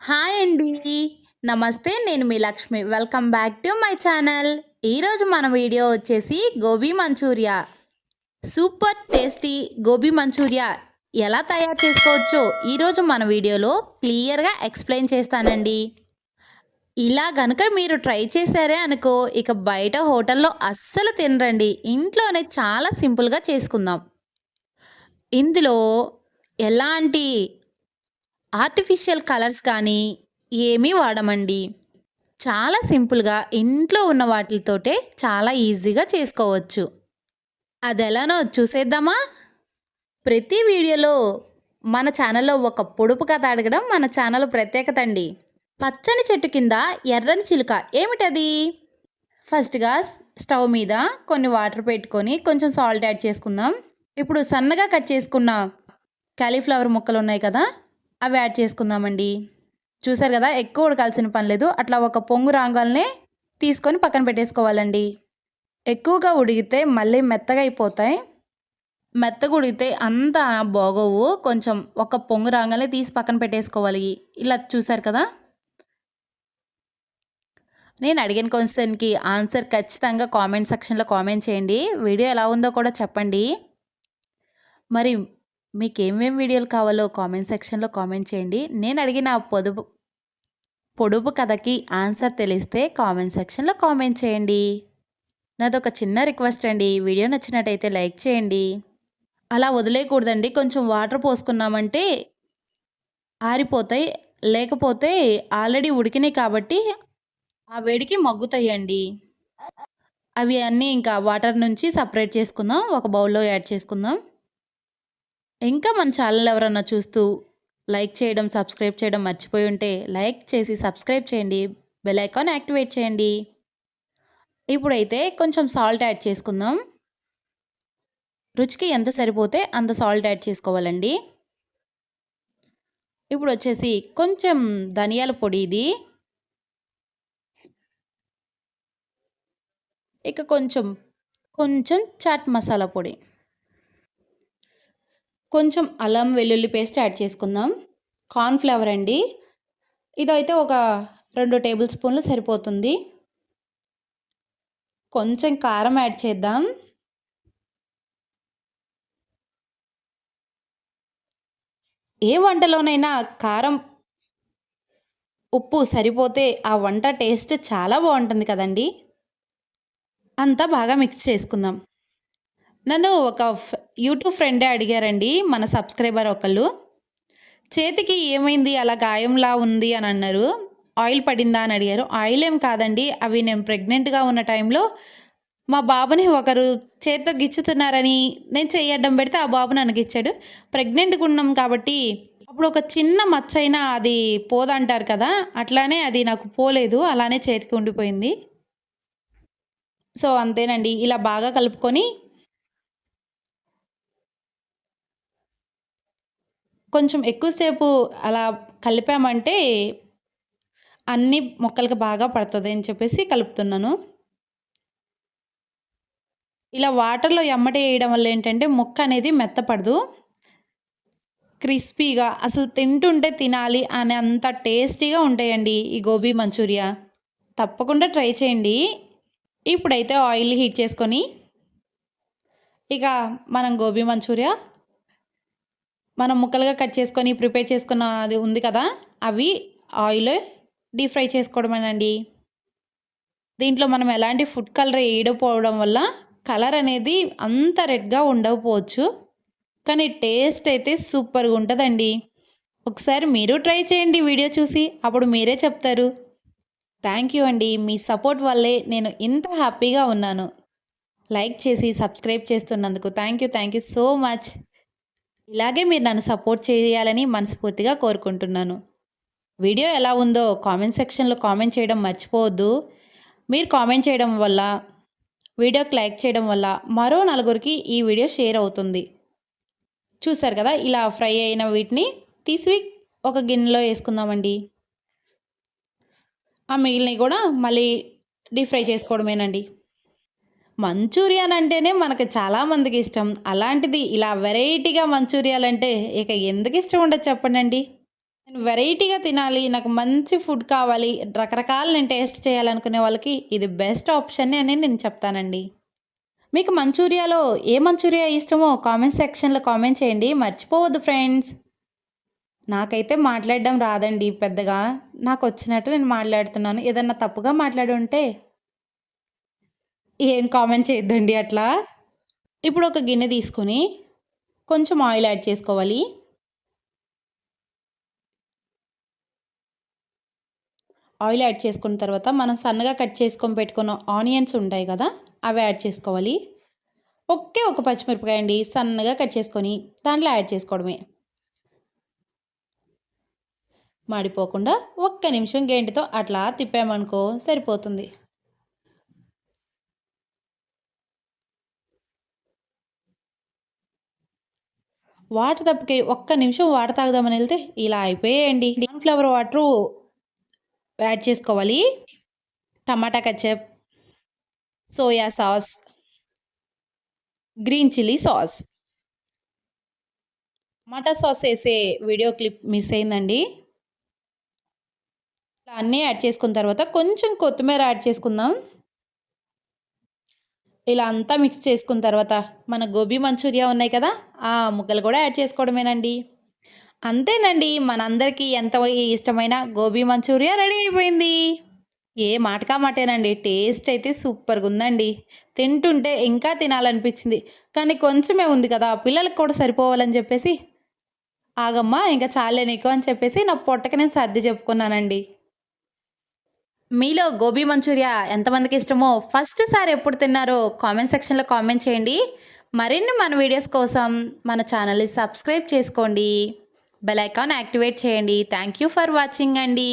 Hi అండి. నమస్తే నేను మీ Lakshmi. Welcome back to my channel. ఈరోజు మన వీడియో వచ్చేసి gobi manchurian. Super tasty gobi manchurian. ఎలా తయారు చేసుకోవచ్చో ఈరోజు మన వీడియోలో క్లియర్గా ఎక్స్ప్లెయిన్ చేస్తానండి. ఇలా గనుక మీరు ట్రై చేశారే అనుకో ఇక బయట హోటల్లో అస్సలు తినరండి. ఇంట్లోనే చాలా సింపుల్గా చేసుకుందాం. ఇందులో ఎలాంటి ఆర్టిఫిషియల్ కలర్స్ కానీ ఏమీ వాడమండి. చాలా సింపుల్గా ఇంట్లో ఉన్న వాటితోటే చాలా ఈజీగా చేసుకోవచ్చు. అది ఎలానో చూసేద్దామా? ప్రతి వీడియోలో మన ఛానల్లో ఒక పొడుపు కథ అడగడం మన ఛానల్ ప్రత్యేకత అండి. పచ్చని చెట్టు కింద ఎర్రని చిలుక ఏమిటది? ఫస్ట్గా స్టవ్ మీద కొన్ని వాటర్ పెట్టుకొని కొంచెం సాల్ట్ యాడ్ చేసుకుందాం. ఇప్పుడు సన్నగా కట్ చేసుకున్న కాలీఫ్లవర్ ముక్కలు ఉన్నాయి కదా? అవి యాడ్ చేసుకుందామండి. చూసారు కదా ఎక్కువ ఉడకాల్సిన పని లేదు. అట్లా ఒక పొంగు రాగాలనే తీసుకొని పక్కన పెట్టేసుకోవాలండి. ఎక్కువగా ఉడిగితే మళ్ళీ మెత్తగా అయిపోతాయి. మెత్తగా ఉడిగితే అంత బాగోవు. కొంచెం ఒక పొంగు రాగానే తీసి పక్కన పెట్టేసుకోవాలి. ఇలా చూసారు కదా? నేను అడిగిన క్వశ్చన్కి ఆన్సర్ ఖచ్చితంగా కామెంట్ సెక్షన్లో కామెంట్ చేయండి. వీడియో ఎలా ఉందో కూడా చెప్పండి. మరి మీకు ఏమేం వీడియోలు కావాలో కామెంట్ సెక్షన్లో కామెంట్ చేయండి. నేను అడిగిన పొదుపు పొడుపు కథకి ఆన్సర్ తెలిస్తే కామెంట్ సెక్షన్లో కామెంట్ చేయండి. నాదొక చిన్న రిక్వెస్ట్ అండి. వీడియో నచ్చినట్టయితే లైక్ చేయండి. అలా వదిలేయకూడదండి. కొంచెం వాటర్ పోసుకున్నామంటే ఆరిపోతాయి. లేకపోతే ఆల్రెడీ ఉడికినాయి కాబట్టి ఆ వేడికి మగ్గుతాయండి. అవి అన్నీ ఇంకా వాటర్ నుంచి సపరేట్ చేసుకుందాం. ఒక బౌల్లో యాడ్ చేసుకుందాం. ఇంకా మన ఛానల్ ఎవరన్నా చూస్తూ లైక్ చేయడం సబ్స్క్రైబ్ చేయడం మర్చిపోయి ఉంటే లైక్ చేసి సబ్స్క్రైబ్ చేయండి. బెల్ ఐకాన్ యాక్టివేట్ చేయండి. ఇప్పుడైతే కొంచెం సాల్ట్ యాడ్ చేసుకుందాం. రుచికి ఎంత సరిపోతే అంత సాల్ట్ యాడ్ చేసుకోవాలండి. ఇప్పుడు వచ్చేసి కొంచెం ధనియాల పొడి ఇది. ఇక కొంచెం కొంచెం చాట్ మసాలా పొడి. కొంచెం అల్లం వెల్లుల్లి పేస్ట్ యాడ్ చేసుకుందాం. కార్న్ఫ్లవర్ అండి. ఇదైతే ఒక రెండు టేబుల్ స్పూన్లు సరిపోతుంది. కొంచెం కారం యాడ్ చేద్దాం. ఏ వంటలోనైనా కారం ఉప్పు సరిపోతే ఆ వంట టేస్ట్ చాలా బాగుంటుంది కదండి. అంతా బాగా మిక్స్ చేసుకుందాం. నన్ను ఒక యూట్యూబ్ ఫ్రెండే అడిగారండి మన సబ్స్క్రైబర్ ఒకళ్ళు. చేతికి ఏమైంది? అలా గాయంలా ఉంది అని అన్నారు. ఆయిల్ పడిందా అని అడిగారు. ఆయిల్ ఏం కాదండి. అవి నేను ప్రెగ్నెంట్గా ఉన్న టైంలో మా బాబుని ఒకరు చేతితో గిచ్చుతున్నారని నేను చేయడం పెడితే ఆ బాబు నన్ను గిచ్చాడు. ప్రెగ్నెంట్గా ఉన్నాం కాబట్టి అప్పుడు ఒక చిన్న మచ్చైనా అది పోదంటారు కదా అట్లానే అది నాకు పోలేదు. అలానే చేతికి ఉండిపోయింది. సో అంతేనండి. ఇలా బాగా కలుపుకొని కొంచెం ఎక్కువసేపు అలా కలిపామంటే అన్ని మొక్కలకి బాగా పడుతుంది అని చెప్పేసి కలుపుతున్నాను. ఇలా వాటర్లో ఎమ్మటి వేయడం వల్ల ఏంటంటే ముక్క అనేది మెత్తపడదు. క్రిస్పీగా అసలు తింటుంటే తినాలి అనే అంత టేస్టీగా ఉంటాయండి ఈ గోబీ మంచూరియా. తప్పకుండా ట్రై చేయండి. ఇప్పుడైతే ఆయిల్ హీట్ చేసుకొని ఇక మనం గోబీ మంచూరియా మనం ముక్కలుగా కట్ చేసుకొని ప్రిపేర్ చేసుకున్న అది ఉంది కదా అవి ఆయిల్ డీప్ ఫ్రై చేసుకోవడమేనండి. దీంట్లో మనం ఎలాంటి ఫుడ్ కలర్ వేయకపోవడం వల్ల కలర్ అనేది అంత రెడ్గా ఉండకపోవచ్చు. కానీ టేస్ట్ అయితే సూపర్గా ఉంటుందండి. ఒకసారి మీరు ట్రై చేయండి వీడియో చూసి అప్పుడు మీరే చెప్తారు. థ్యాంక్ యూ అండి. మీ సపోర్ట్ వల్లే నేను ఇంత హ్యాపీగా ఉన్నాను. లైక్ చేసి సబ్స్క్రైబ్ చేస్తున్నందుకు thank you. Thank you so much. ఇలాగే మీరు నన్ను సపోర్ట్ చేయాలని మనస్ఫూర్తిగా కోరుకుంటున్నాను. వీడియో ఎలా ఉందో కామెంట్ సెక్షన్లో కామెంట్ చేయడం మర్చిపోవద్దు. మీరు కామెంట్ చేయడం వల్ల వీడియోకి లైక్ చేయడం వల్ల మరో నలుగురికి ఈ వీడియో షేర్ అవుతుంది. చూసారు కదా ఇలా ఫ్రై అయిన వీటిని తీసి ఒక గిన్నెలో వేసుకుందామండి. ఆ మిగిలినవి కూడా మళ్ళీ డీప్ ఫ్రై చేసుకోవడమేనండి. మంచూరియన్ అంటేనే మనకు చాలామందికి ఇష్టం. అలాంటిది ఇలా వెరైటీగా మంచూరియాలు అంటే ఇక ఎందుకు ఇష్టం ఉండదు చెప్పండి నేను వెరైటీగా తినాలి నాకు మంచి ఫుడ్ కావాలి రకరకాలు నేను టేస్ట్ చేయాలనుకునే వాళ్ళకి ఇది బెస్ట్ ఆప్షన్ అని నేను చెప్తానండి. మీకు మంచూరియాలో ఏ మంచూరియా ఇష్టమో కామెంట్ సెక్షన్లో కామెంట్ చేయండి. మర్చిపోవద్దు ఫ్రెండ్స్. నాకైతే మాట్లాడడం రాదండి పెద్దగా. నాకు వచ్చినట్టు నేను మాట్లాడుతున్నాను. ఏదన్నా తప్పుగా మాట్లాడి ఉంటే ఏం కామెంట్ చేయొద్దండి అట్లా. ఇప్పుడు ఒక గిన్నె తీసుకొని కొంచెం ఆయిల్ యాడ్ చేసుకోవాలి. ఆయిల్ యాడ్ చేసుకున్న తర్వాత మనం సన్నగా కట్ చేసుకొని పెట్టుకున్న ఆనియన్స్ ఉంటాయి కదా అవి యాడ్ చేసుకోవాలి. ఒకే ఒక పచ్చిమిరపకాయ అండి సన్నగా కట్ చేసుకొని దాంట్లో యాడ్ చేసుకోవడమే. మాడిపోకుండా ఒక్క నిమిషం గేంటితో అట్లా తిప్పామనుకో సరిపోతుంది. వాటర్ తప్పకి ఒక్క నిమిషం వాటర్ తాగుదామని వెళ్తే ఇలా అయిపోయాయండి. ఫ్లవర్ వాటరు యాడ్ చేసుకోవాలి. Tomato ketchup soya sauce green chilli sauce tomato sauce వేసే వీడియో క్లిప్ మిస్ అయిందండి. ఇలా అన్నీ యాడ్ చేసుకున్న తర్వాత కొంచెం కొత్తిమీర యాడ్ చేసుకుందాం. ఇలా అంతా మిక్స్ చేసుకున్న తర్వాత మన గోబీ మంచూరియా ఉన్నాయి కదా ఆ ముక్కలు కూడా యాడ్ చేసుకోవడమేనండి. అంతేనండి మనందరికీ ఎంత ఇష్టమైన గోబీ మంచూరియా రెడీ అయిపోయింది. ఏ మాటకా మాటేనండి టేస్ట్ అయితే సూపర్గా ఉందండి తింటుంటే ఇంకా తినాలనిపించింది. కానీ కొంచెమే ఉంది కదా పిల్లలకు కూడా సరిపోవాలని చెప్పేసి ఆగమ్మా ఇంకా చాలే నీకు అని చెప్పేసి నా పొట్టకి నేను సర్ది చెప్పుకున్నానండి. మీలో గోబీ మంచూరియా ఎంతమందికి ఇష్టమో ఫస్ట్ సారి ఎప్పుడు తిన్నారో కామెంట్ సెక్షన్లో కామెంట్ చేయండి. మరిన్ని మన వీడియోస్ కోసం మన ఛానల్ని సబ్స్క్రైబ్ చేసుకోండి. బెల్ ఐకాన్ యాక్టివేట్ చేయండి. థ్యాంక్ యూ ఫర్ వాచింగ్ అండి.